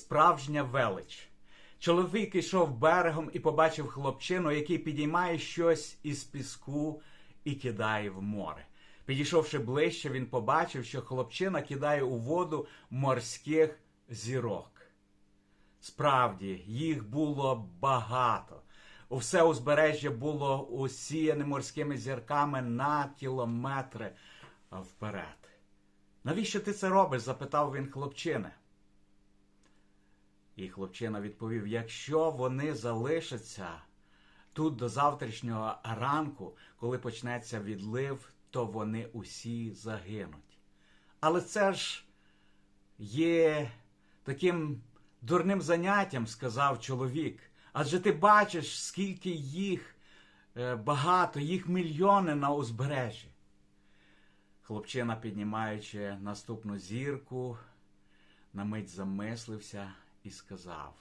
справжня велич. Чоловік йшов берегом і побачив хлопчину, який підіймає щось із піску і кидає в море. Підійшовши ближче, він побачив, що хлопчина кидає у воду морських зірок. Справді, їх було багато. Усе узбережжя було усіяне морськими зірками на кілометри вперед. Навіщо ти це робиш? запитав він хлопчини. І хлопчина відповів: якщо вони залишаться тут до завтрашнього ранку, коли почнеться відлив, то вони усі загинуть. Але це ж є таким дурним заняттям, сказав чоловік. Адже ти бачиш, скільки їх е, багато, їх мільйони на узбережжі. Хлопчина, піднімаючи наступну зірку, на мить замислився і сказав: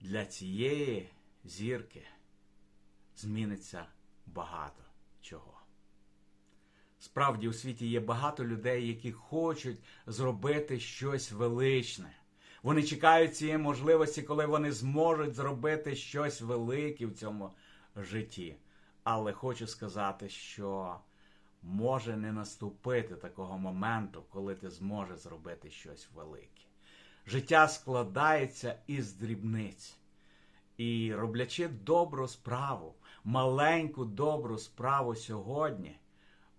для цієї зірки зміниться багато чого. Справді у світі є багато людей, які хочуть зробити щось величне. Вони чекають цієї можливості, коли вони зможуть зробити щось велике в цьому житті. Але хочу сказати, що може не наступити такого моменту, коли ти зможеш зробити щось велике. Життя складається із дрібниць. І роблячи добру справу, маленьку добру справу сьогодні,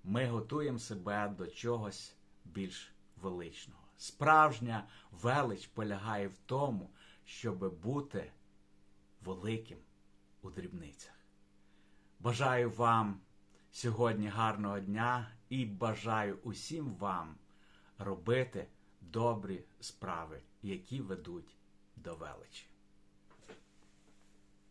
ми готуємо себе до чогось більш величного. Справжня велич полягає в тому, щоб бути великим у дрібницях. Бажаю вам сьогодні гарного дня і бажаю усім вам робити добрі справи, які ведуть до величі.